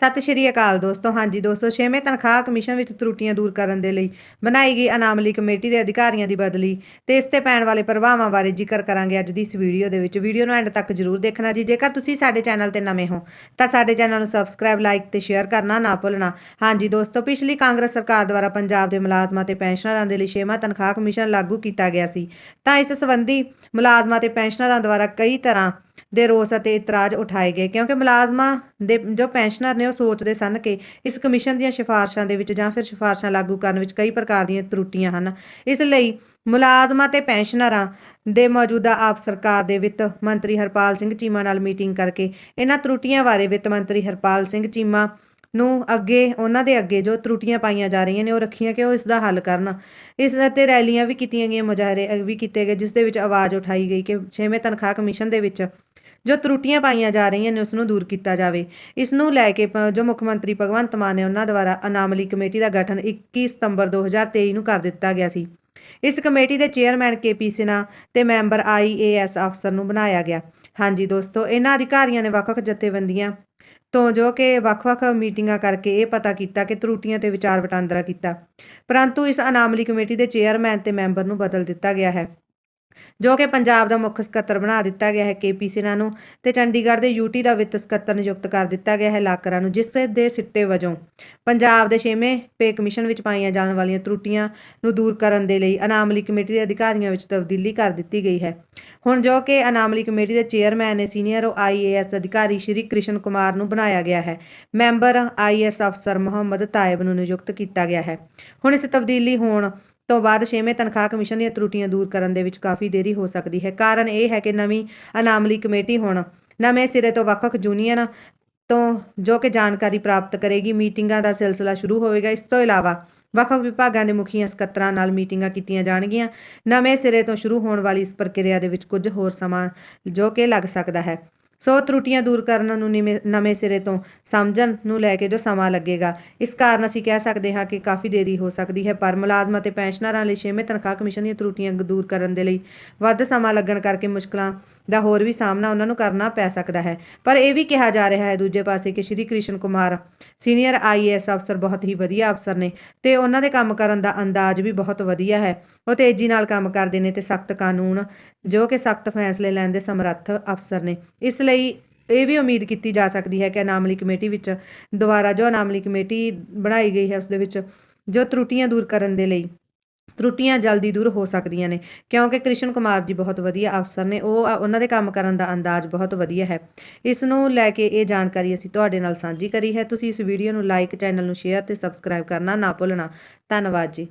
ਸਤਿ ਸ਼੍ਰੀ ਅਕਾਲ ਦੋਸਤੋ। ਹਾਂਜੀ ਦੋਸਤੋ, ਛੇਵੇਂ ਤਨਖਾਹ ਕਮਿਸ਼ਨ ਵਿੱਚ ਤਰੁੱਟੀਆਂ ਦੂਰ ਕਰਨ ਦੇ ਲਈ ਬਣਾਈ ਗਈ ਅਨਾਮਲੀ ਕਮੇਟੀ ਦੇ ਅਧਿਕਾਰੀਆਂ ਦੀ ਬਦਲੀ ਤੇ ਇਸ ਤੇ ਪੈਣ ਵਾਲੇ ਪ੍ਰਭਾਵਾਂ ਬਾਰੇ ਜ਼ਿਕਰ ਕਰਾਂਗੇ ਅੱਜ ਦੀ ਇਸ ਵੀਡੀਓ ਦੇ ਵਿੱਚ। ਵੀਡੀਓ ਨੂੰ ਐਂਡ ਤੱਕ ਜਰੂਰ ਦੇਖਣਾ ਜੀ। ਜੇਕਰ ਤੁਸੀਂ ਸਾਡੇ ਚੈਨਲ ਤੇ ਨਵੇਂ ਹੋ, ਤਾਂ ਸਾਡੇ ਚੈਨਲ ਨੂੰ ਸਬਸਕ੍ਰਾਈਬ, ਲਾਈਕ ਤੇ ਸ਼ੇਅਰ ਕਰਨਾ ਨਾ ਭੁੱਲਣਾ। ਹਾਂਜੀ ਦੋਸਤੋ, ਪਿਛਲੀ ਕਾਂਗਰਸ ਸਰਕਾਰ ਦੁਆਰਾ ਪੰਜਾਬ ਦੇ ਮੁਲਾਜ਼ਮਾਂ ਤੇ ਪੈਨਸ਼ਨਰਾਂ ਦੇ ਲਈ ਛੇਵਾਂ ਤਨਖਾਹ ਕਮਿਸ਼ਨ ਲਾਗੂ ਕੀਤਾ ਗਿਆ ਸੀ। ਤਾਂ ਇਸ ਸੰਬੰਧੀ ਮੁਲਾਜ਼ਮਾਂ ਤੇ ਪੈਨਸ਼ਨਰਾਂ ਦੁਆਰਾ ਕਈ ਤਰ੍ਹਾਂ ਦੇ ਰੋਸ ਅਤੇ ਇਤਰਾਜ਼ ਉਠਾਏ ਗਏ, ਕਿਉਂਕਿ ਮੁਲਾਜ਼ਮਾਂ ਦੇ ਜੋ ਪੈਨਸ਼ਨਰ ਨੇ ਉਹ ਸੋਚਦੇ ਸਨ ਕਿ ਇਸ ਕਮਿਸ਼ਨ ਦੀਆਂ ਸਿਫਾਰਸ਼ਾਂ ਦੇ ਵਿੱਚ ਜਾਂ ਫਿਰ ਸਿਫਾਰਸ਼ਾਂ ਲਾਗੂ ਕਰਨ ਵਿੱਚ ਕਈ ਪ੍ਰਕਾਰ ਦੀਆਂ ਤਰੁੱਟੀਆਂ ਹਨ। ਇਸ ਲਈ ਮੁਲਾਜ਼ਮਾਂ ਤੇ ਪੈਨਸ਼ਨਰਾਂ ਦੇ ਮੌਜੂਦਾ ਆਪ ਸਰਕਾਰ ਦੇ ਵਿੱਤ ਮੰਤਰੀ ਹਰਪਾਲ ਸਿੰਘ ਚੀਮਾ ਨਾਲ ਮੀਟਿੰਗ ਕਰਕੇ ਇਹਨਾਂ ਤਰੁੱਟੀਆਂ ਬਾਰੇ ਵਿੱਤ ਮੰਤਰੀ ਹਰਪਾਲ ਸਿੰਘ ਚੀਮਾ ਨੂੰ ਅੱਗੇ, ਉਹਨਾਂ ਦੇ ਅੱਗੇ ਜੋ ਤਰੁੱਟੀਆਂ ਪਾਈਆਂ ਜਾ ਰਹੀਆਂ ਨੇ, ਉਹ ਰੱਖੀਆਂ ਕਿ ਉਹ ਇਸ ਦਾ ਹੱਲ ਕਰਨ। ਇਸ ਤੇ ਰੈਲੀਆਂ ਵੀ ਕੀਤੀਆਂ ਗਈਆਂ, ਮੁਜ਼ਾਹਰੇ ਵੀ ਕੀਤੇ ਗਏ, ਜਿਸ ਦੇ ਵਿੱਚ ਆਵਾਜ਼ ਉਠਾਈ ਗਈ ਕਿ ਛੇਵੇਂ ਤਨਖਾਹ ਕਮਿਸ਼ਨ ਦੇ ਵਿੱਚ ਜੋ ਤਰੁੱਟੀਆਂ ਪਾਈਆਂ ਜਾ ਰਹੀਆਂ ਨੇ ਉਸ ਨੂੰ ਦੂਰ ਕੀਤਾ ਜਾਵੇ। ਇਸ ਨੂੰ ਲੈ ਕੇ ਪ- ਜੋ ਮੁੱਖ ਮੰਤਰੀ ਭਗਵੰਤ ਮਾਨ ਨੇ ਉਹਨਾਂ ਦੁਆਰਾ ਅਨਾਮਲੀ ਕਮੇਟੀ ਦਾ ਗਠਨ 21 ਸਤੰਬਰ 2023 ਨੂੰ ਕਰ ਦਿੱਤਾ ਗਿਆ ਸੀ। ਇਸ ਕਮੇਟੀ ਦੇ ਚੇਅਰਮੈਨ ਕੇਪੀ ਸਿਨਾ ਤੇ ਮੈਂਬਰ ਆਈਏਐਸ ਅਫਸਰ ਨੂੰ ਬਣਾਇਆ ਗਿਆ। ਹਾਂਜੀ ਦੋਸਤੋ, ਇਹਨਾਂ ਅਧਿਕਾਰੀਆਂ ਨੇ ਵੱਖ-ਵੱਖ ਜਥੇਬੰਦੀਆਂ ਤੋਂ ਜੋ ਕਿ ਵੱਖ-ਵੱਖ ਮੀਟਿੰਗਾਂ ਕਰਕੇ ਇਹ ਪਤਾ ਕੀਤਾ ਕਿ ਤਰੁੱਟੀਆਂ ਤੇ ਵਿਚਾਰ ਵਟਾਂਦਰਾ ਕੀਤਾ। ਪਰੰਤੂ ਇਸ ਅਨਾਮਲੀ ਕਮੇਟੀ ਦੇ ਚੇਅਰਮੈਨ ਤੇ ਮੈਂਬਰ ਨੂੰ ਬਦਲ ਦਿੱਤਾ ਗਿਆ ਹੈ। ਜੋ ਕਿ ਪੰਜਾਬ ਦਾ ਮੁੱਖ ਸਕੱਤਰ ਬਣਾ ਦਿੱਤਾ ਗਿਆ ਹੈ ਕੇਪੀ ਸਿਨਾ ਨੂੰ ਤੇ ਚੰਡੀਗੜ੍ਹ ਦੇ ਯੂਟੀ ਦਾ ਵਿੱਤ ਸਕੱਤਰ ਨਿਯੁਕਤ ਕਰ ਦਿੱਤਾ ਗਿਆ ਹੈ ਲਾਕਰਾਂ ਨੂੰ, ਜਿਸ ਦੇ ਸਿੱਟੇ ਵਜੋਂ ਪੰਜਾਬ ਦੇ ਛੇਵੇਂ ਪੇ ਕਮਿਸ਼ਨ ਵਿੱਚ ਪਾਈਆਂ ਜਾਣ ਵਾਲੀਆਂ ਤਰੁੱਟੀਆਂ ਨੂੰ ਦੂਰ ਕਰਨ ਦੇ ਲਈ ਅਨਾਮਲੀ ਕਮੇਟੀ ਦੇ ਅਧਿਕਾਰੀਆਂ ਵਿੱਚ ਤਬਦੀਲੀ ਕਰ ਦਿੱਤੀ ਗਈ ਹੈ। ਹੁਣ ਜੋ ਕਿ ਅਨਾਮਲੀ ਕਮੇਟੀ ਦੇ ਚੇਅਰਮੈਨ ਨੇ ਸੀਨੀਅਰ ਆਈਏਐਸ ਅਧਿਕਾਰੀ ਸ਼੍ਰੀ ਕ੍ਰਿਸ਼ਨ ਕੁਮਾਰ ਨੂੰ ਬਣਾਇਆ ਗਿਆ ਹੈ। ਮੈਂਬਰ ਆਈਐਸ ਅਫਸਰ ਮੁਹੰਮਦ ਤਾਇਬ ਨੂੰ ਨਿਯੁਕਤ ਕੀਤਾ ਗਿਆ ਹੈ। ਹੁਣ ਇਸ ਤਬਦੀਲੀ ਹੋਣ ਤੋਂ ਬਾਅਦ ਛੇਵੇਂ ਤਨਖਾਹ ਕਮਿਸ਼ਨ ਦੀਆਂ ਤਰੁੱਟੀਆਂ ਦੂਰ ਕਰਨ ਦੇ ਵਿੱਚ ਕਾਫੀ ਦੇਰੀ ਹੋ ਸਕਦੀ ਹੈ। ਕਾਰਨ ਇਹ ਹੈ ਕਿ ਨਵੀਂ ਅਨਾਮਲੀ ਕਮੇਟੀ ਹੁਣ ਨਵੇਂ ਸਿਰੇ ਤੋਂ ਵੱਖ-ਵੱਖ ਯੂਨੀਅਨ ਤੋਂ ਜੋ ਕਿ ਜਾਣਕਾਰੀ ਪ੍ਰਾਪਤ ਕਰੇਗੀ, ਮੀਟਿੰਗਾਂ ਦਾ ਸਿਲਸਿਲਾ ਸ਼ੁਰੂ ਹੋਵੇਗਾ। ਇਸ ਤੋਂ ਇਲਾਵਾ ਵੱਖ-ਵੱਖ ਵਿਭਾਗਾਂ ਦੇ ਮੁਖੀਆਂ ਸਕੱਤਰਾਂ ਨਾਲ ਮੀਟਿੰਗਾਂ ਕੀਤੀਆਂ ਜਾਣਗੀਆਂ। ਨਵੇਂ ਸਿਰੇ ਤੋਂ ਸ਼ੁਰੂ ਹੋਣ ਵਾਲੀ ਇਸ ਪ੍ਰਕਿਰਿਆ ਦੇ ਵਿੱਚ ਕੁਝ ਹੋਰ ਸਮਾਂ ਜੋ ਕਿ ਲੱਗ ਸਕਦਾ ਹੈ। ਸੋ ਤਰੁੱਟੀਆਂ ਦੂਰ ਕਰਨ ਨੂੰ ਨਿਵੇਂ- ਨਵੇਂ ਸਿਰੇ ਤੋਂ ਸਮਝਣ ਨੂੰ ਲੈ ਕੇ ਜੋ ਸਮਾਂ ਲੱਗੇਗਾ। ਇਸ ਕਾਰਨ ਅਸੀਂ ਕਹਿ ਸਕਦੇ ਹਾਂ ਕਿ ਕਾਫੀ ਦੇਰੀ ਹੋ ਸਕਦੀ ਹੈ, ਪਰ ਮੁਲਾਜ਼ਮਾਂ ਅਤੇ ਪੈਨਸ਼ਨਰਾਂ ਲਈ ਛੇਵੇਂ ਤਨਖਾਹ ਕਮਿਸ਼ਨ ਦੀਆਂ ਤਰੁੱਟੀਆਂ ਦੂਰ ਕਰਨ ਦੇ ਲਈ ਵੱਧ ਸਮਾਂ ਲੱਗਣ ਕਰਕੇ ਮੁਸ਼ਕਲਾਂ ਦਾ ਹੋਰ ਵੀ ਸਾਹਮਣਾ ਉਹਨਾਂ ਨੂੰ ਕਰਨਾ ਪੈ ਸਕਦਾ ਹੈ। ਪਰ ਇਹ ਵੀ ਕਿਹਾ ਜਾ ਰਿਹਾ ਹੈ, ਦੂਜੇ ਪਾਸੇ ਕਿ ਸ਼੍ਰੀ ਕ੍ਰਿਸ਼ਨ ਕੁਮਾਰ ਸੀਨੀਅਰ ਆਈਏਐਸ ਅਫਸਰ ਬਹੁਤ ਹੀ ਵਧੀਆ ਅਫਸਰ ਨੇ ਤੇ ਉਹਨਾਂ ਦੇ ਕੰਮ ਕਰਨ ਦਾ ਅੰਦਾਜ਼ ਵੀ ਬਹੁਤ ਵਧੀਆ ਹੈ। ਉਹ ਤੇਜ਼ੀ ਨਾਲ ਕੰਮ ਕਰਦੇ ਨੇ ਤੇ ਸਖਤ ਕਾਨੂੰਨ ਜੋ ਕਿ ਸਖਤ ਫੈਸਲੇ ਲੈਣ ਦੇ ਸਮਰੱਥ ਅਫਸਰ ਨੇ। ਇਸ ਲਈ ਇਹ ਵੀ ਉਮੀਦ ਕੀਤੀ ਜਾ ਸਕਦੀ ਹੈ ਕਿ ਅਨਾਮਲੀ ਕਮੇਟੀ ਵਿੱਚ ਦੁਬਾਰਾ ਜੋ ਅਨਾਮਲੀ ਕਮੇਟੀ ਬਣਾਈ ਗਈ ਹੈ ਉਸ ਦੇ ਵਿੱਚ ਜੋ ਤਰੁੱਟੀਆਂ ਦੂਰ ਕਰਨ ਦੇ ਲਈ ਤਰੁੱਟੀਆਂ ਜਲਦੀ ਦੂਰ ਹੋ ਸਕਦੀਆਂ ਨੇ। ਕਿਉਂਕਿ ਕ੍ਰਿਸ਼ਨ ਕੁਮਾਰ ਜੀ ਬਹੁਤ ਵਧੀਆ ਅਫਸਰ ਨੇ, ਉਹ ਉਹਨਾਂ ਦੇ ਕੰਮ ਕਰਨ ਦਾ ਅੰਦਾਜ਼ ਬਹੁਤ ਵਧੀਆ ਹੈ। ਇਸ ਨੂੰ ਲੈ ਕੇ ਇਹ ਜਾਣਕਾਰੀ ਅਸੀਂ ਤੁਹਾਡੇ ਨਾਲ ਸਾਂਝੀ ਕਰੀ ਹੈ। ਤੁਸੀਂ ਇਸ ਵੀਡੀਓ ਨੂੰ ਲਾਈਕ ਚੈਨਲ ਨੂੰ ਸ਼ੇਅਰ ਤੇ ਸਬਸਕ੍ਰਾਈਬ ਕਰਨਾ ਨਾ ਭੁੱਲਣਾ। ਧੰਨਵਾਦ ਜੀ।